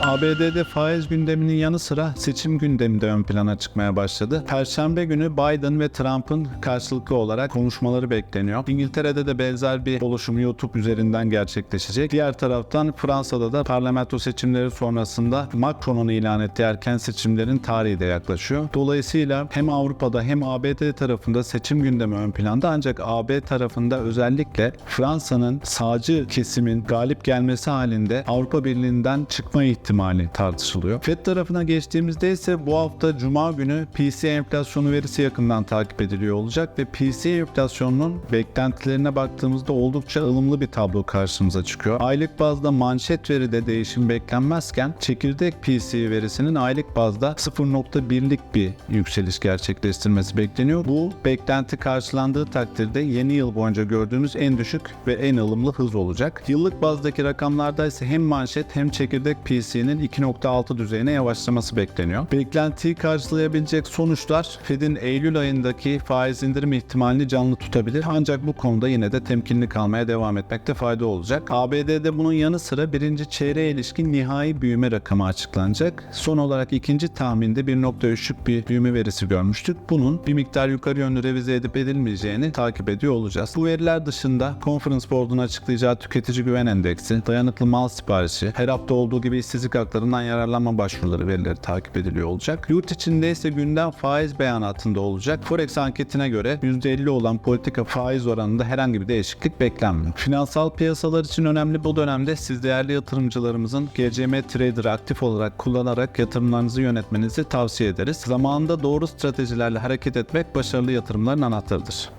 ABD'de faiz gündeminin yanı sıra seçim gündemi de ön plana çıkmaya başladı. Perşembe günü Biden ve Trump'ın karşılıklı olarak konuşmaları bekleniyor. İngiltere'de de benzer bir oluşum YouTube üzerinden gerçekleşecek. Diğer taraftan Fransa'da da parlamento seçimleri sonrasında Macron'un ilan ettiği erken seçimlerin tarihi de yaklaşıyor. Dolayısıyla hem Avrupa'da hem ABD tarafında seçim gündemi ön planda ancak AB tarafında özellikle Fransa'nın sağcı kesimin galip gelmesi halinde Avrupa Birliği'nden çıkma ihtimali tartışılıyor. FED tarafına geçtiğimizde ise bu hafta Cuma günü PC enflasyonu verisi yakından takip ediliyor olacak ve PC enflasyonunun beklentilerine baktığımızda oldukça ılımlı bir tablo karşımıza çıkıyor. Aylık bazda manşet veride değişim beklenmezken çekirdek PC verisinin aylık bazda 0.1'lik bir yükseliş gerçekleştirmesi bekleniyor. Bu beklenti karşılandığı takdirde yeni yıl boyunca gördüğümüz en düşük ve en ılımlı hız olacak. Yıllık bazdaki rakamlarda ise hem manşet hem çekirdek PC'nin 2.6 düzeyine yavaşlaması bekleniyor. Beklentiyi karşılayabilecek sonuçlar Fed'in Eylül ayındaki faiz indirim ihtimalini canlı tutabilir. Ancak bu konuda yine de temkinli kalmaya devam etmekte fayda olacak. ABD'de bunun yanı sıra birinci çeyreğe ilişkin nihai büyüme rakamı açıklanacak. Son olarak ikinci tahminde 1.3'lük bir büyüme verisi görmüştük. Bunun bir miktar yukarı yönlü revize edip edilmeyeceğini takip ediyor olacağız. Bu veriler dışında Conference Board'un açıklayacağı tüketici güven endeksi, dayanıklı mal siparişi, her hafta olduğu gibi işsizlik haklarından yararlanma başvuruları verileri takip ediliyor olacak. Yurt içinde ise gündem faiz beyanatında olacak. Forex anketine göre %50 olan politika faiz oranında herhangi bir değişiklik beklenmiyor. Finansal piyasalar için önemli bu dönemde siz değerli yatırımcılarımızın GCM Trader'ı aktif olarak kullanarak yatırımlarınızı yönetmenizi tavsiye ederiz. Zamanında doğru stratejilerle hareket etmek başarılı yatırımların anahtarıdır.